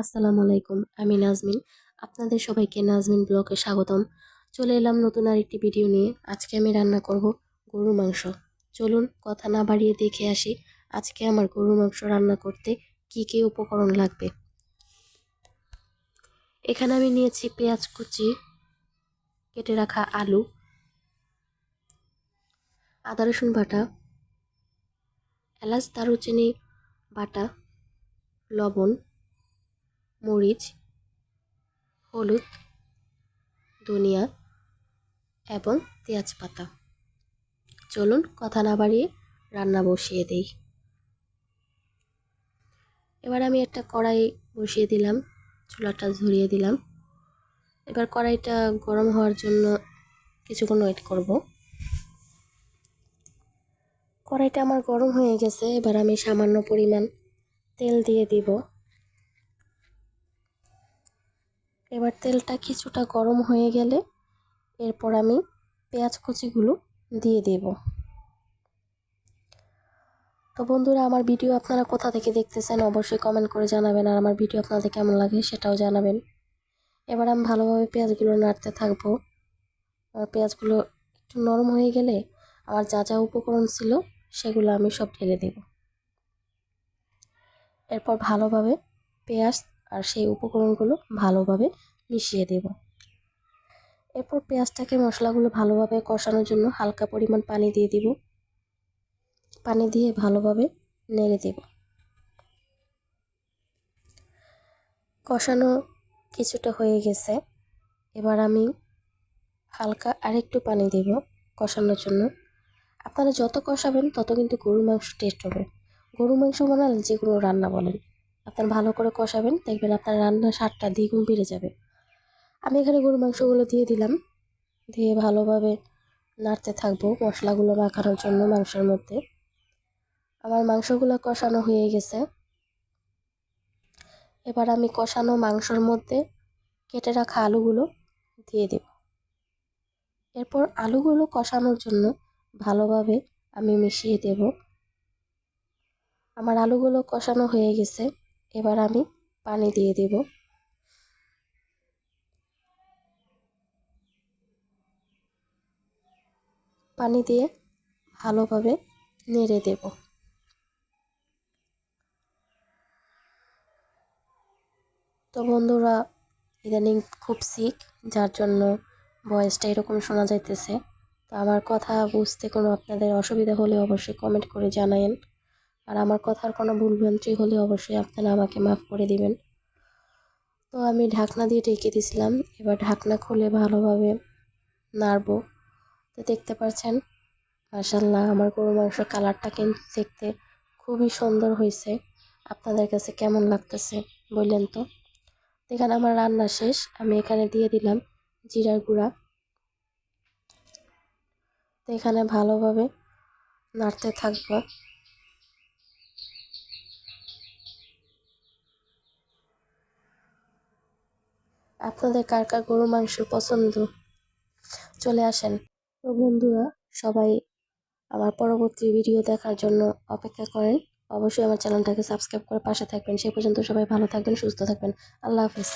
আসসালামু আলাইকুম। আমি নাজমিন। আপনাদের সবাইকে নাজমিন ব্লগে স্বাগতম। চলে এলাম নতুন আরেকটি ভিডিও নিয়ে। আজকে আমি রান্না করব গরুর মাংস। চলুন, কথা না বাড়িয়ে দেখে আসি আজকে আমার গরুর মাংস রান্না করতে কি কি উপকরণ লাগবে। এখানে আমি নিয়েছি পেঁয়াজ কুচি, কেটে রাখা আলু, আদা রসুন বাটা, এলাচ, দারুচিনি বাটা, লবণ মরিচ, হলুদ, ধনিয়া এবং তেজপাতা। চলুন কথা না বাড়িয়ে রান্না বসিয়ে দিই। এবার আমি একটা কড়াই বসিয়ে দিলাম, চুলাটা ধরিয়ে দিলাম। এবার কড়াইটা গরম হওয়ার জন্য কিছুক্ষণ ওয়েট করব। কড়াইটা আমার গরম হয়ে গেছে, এবার আমি সামান্য পরিমাণ তেল দিয়ে দিব। এবার তেলটা কিছুটা গরম হয়ে গেলে এরপর আমি পেঁয়াজ কুচিগুলো দিয়ে দেব। তো বন্ধুরা, আমার ভিডিও আপনারা কোথা থেকে দেখতেছেন অবশ্যই কমেন্ট করে জানাবেন, আর আমার ভিডিও আপনাদের কেমন লাগে সেটাও জানাবেন। এবার আমি ভালোভাবে পেঁয়াজগুলো নাড়তে থাকব। আর পেঁয়াজগুলো একটু নরম হয়ে গেলে আমার যা যা উপকরণ ছিল সেগুলো আমি সব ঢেলে দেব। এরপর ভালোভাবে পেঁয়াজ আর সেই উপকরণগুলো ভালোভাবে মিশিয়ে দেব। এরপর পেঁয়াজটাকে মশলাগুলো ভালোভাবে কষানোর জন্য হালকা পরিমাণ পানি দিয়ে দিব। পানি দিয়ে ভালোভাবে নেড়ে দেব। কষানো কিছুটা হয়ে গেছে। এবার আমি হালকা আরেকটু পানি দেব কষানোর জন্য। আপনারা যত কষাবেন, তত কিন্তু গরুর মাংস টেস্ট হবে। গরুর মাংস বানালে যে কোনো রান্না বলেন। আপনার ভালো করে কষাবেন, দেখবেন আপনার রান্নার স্বাদটা দ্বিগুণ বেড়ে যাবে। আমি এখানে গরু মাংসগুলো দিয়ে দিলাম। দিয়ে ভালোভাবে নাড়তে থাকব মশলাগুলো মাখানোর জন্য মাংসের মধ্যে। আমার মাংসগুলো কষানো হয়ে গেছে। এবার আমি কষানো মাংসর মধ্যে কেটে রাখা আলুগুলো দিয়ে দেব। এরপর আলুগুলো কষানোর জন্য ভালোভাবে আমি মিশিয়ে দেব। আমার আলুগুলো কষানো হয়ে গেছে। এবার আমি পানি দিয়ে দেব। পানি দিয়ে ভালোভাবে নেড়ে দেব। তো বন্ধুরা, ইদানিং খুব সিক যার জন্য ভয়েসটা এরকম শোনা যাইতেছে। তো আমার কথা বুঝতে কোনো আপনাদের অসুবিধা হলে অবশ্যই কমেন্ট করে জানায়েন। আর আমার কথার কোনো ভুলভ্রান্তি হলে অবশ্যই আপনারা আমাকে মাফ করে দিবেন। তো আমি ঢাকনা দিয়ে ঢেকে দিয়েছিলাম এবার ঢাকনা খুলে ভালোভাবে নাড়বো। তো দেখতে পাচ্ছেন মাসাল্লাহ আমার গরু মাংস কালারটা কিন্তু দেখতে খুবই সুন্দর হয়েছে। আপনাদের কাছে কেমন লাগতেছে বললেন তো? এখানে আমার রান্না শেষ, আমি এখানে দিয়ে দিলাম জিরার গুঁড়া। তো এখানে ভালোভাবে নাড়তে থাকব। আপনাদের কার কার গরু মাংস পছন্দ? চলে আসেন। তো বন্ধুরা, সবাই আমার পরবর্তী ভিডিও দেখার জন্য অপেক্ষা করেন। অবশ্যই আমার চ্যানেলটাকে সাবস্ক্রাইব করে পাশে থাকবেন। সে পর্যন্ত সবাই ভালো থাকবেন, সুস্থ থাকবেন। আল্লাহ হাফিজ।